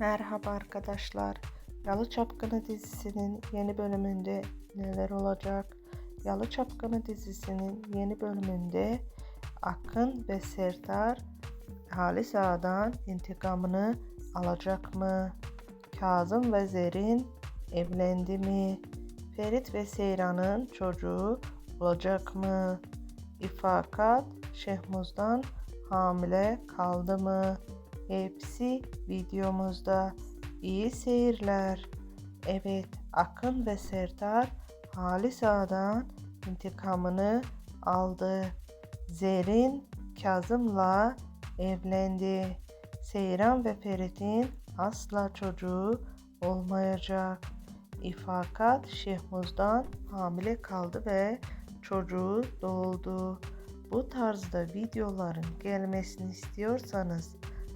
Merhaba arkadaşlar. Yalı Çapkını dizisinin yeni bölümünde neler olacak? Yalı Çapkını dizisinin yeni bölümünde Akın ve Serdar Halis Ağa'dan intikamını alacak mı? Kazım ve Zerrin evlendi mi? Ferit ve Seyran'ın çocuğu olacak mı? İfakat Şehmuz'dan hamile kaldı mı? Hepsi videomuzda. İyi seyirler. Evet, Akın ve Serdar Halis Ağa'dan intikamını aldı. Zerrin Kazım'la evlendi. Seyran ve Ferit'in asla çocuğu olmayacak. İfakat Şehmuz'dan hamile kaldı ve çocuğu doğdu. Bu tarzda videoların gelmesini istiyorsanız